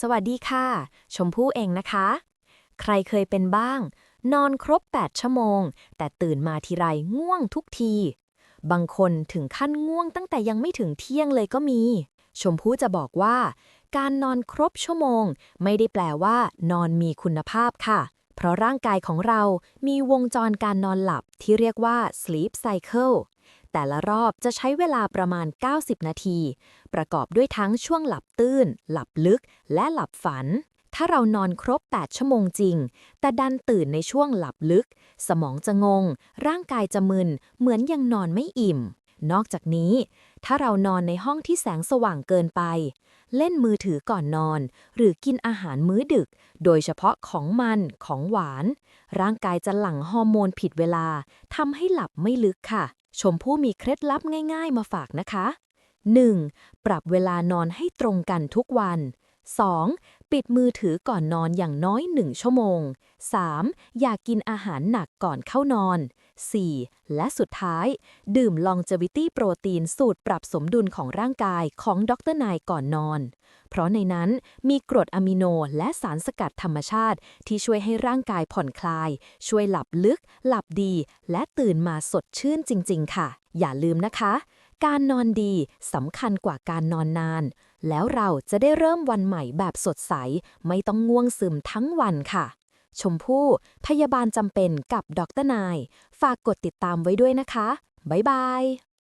สวัสดีค่ะ ชมพู่เองนะคะ ใครเคยเป็นบ้าง นอนครบ 8 ชั่วโมง แต่ตื่นมาทีไรง่วงทุกที บางคนถึงขั้นง่วงตั้งแต่ยังไม่ถึงเที่ยงเลยก็มี ชมพู่จะบอกว่า การนอนครบชั่วโมง ไม่ได้แปลว่า นอนมีคุณภาพค่ะ เพราะร่างกายของเรามีวงจรการนอนหลับที่เรียกว่า sleep cycle แต่ละรอบจะใช้เวลาประมาณ 90 นาที ประกอบด้วยทั้งช่วงหลับตื้น หลับลึก และหลับฝัน ถ้าเรานอนครบ 8 ชั่วโมงจริง แต่ดันตื่นในช่วงหลับลึก สมองจะงง ร่างกายจะมึน เหมือนยังนอนไม่อิ่ม นอกจากนี้ ถ้าเรานอนในห้องที่แสงสว่างเกินไป เล่นมือถือก่อนนอน หรือกินอาหารมื้อดึก โดยเฉพาะของมันของหวาน ร่างกายจะหลั่งฮอร์โมนผิดเวลาทำให้หลับไม่ลึกค่ะ ชมพู่มีเคล็ดลับง่ายๆมาฝากนะคะ 1. ปรับเวลานอนให้ตรงกันทุกวัน 2. ปิดมือถือก่อนนอนอย่างน้อย 1 ชั่วโมง 3. อย่ากกินอาหารหนักก่อนเข้านอน 4. และสุดท้าย ดื่ม longevity โปรตีนสูตรปรับสมดุลของร่างกายของดรนายก่อนนอน เพราะในนั้นมีกรดอะมิโนและสารสกัดธรรมชาติที่ช่วยให้ร่างกายผ่อนคลาย ช่วยหลับลึก หลับดี และตื่นมาสดชื่นจริง ๆ ค่ะ อย่าลืมนะคะ การนอนดีสำคัญกว่าการนอนนาน แล้วเราจะได้เริ่มวันใหม่แบบสดใส ไม่ต้องง่วงซึมทั้งวันค่ะ ชมพู่พยาบาลจำเป็นกับดรนาย ฝากกดติดตามไว้ด้วยนะคะ บ๊ายบาย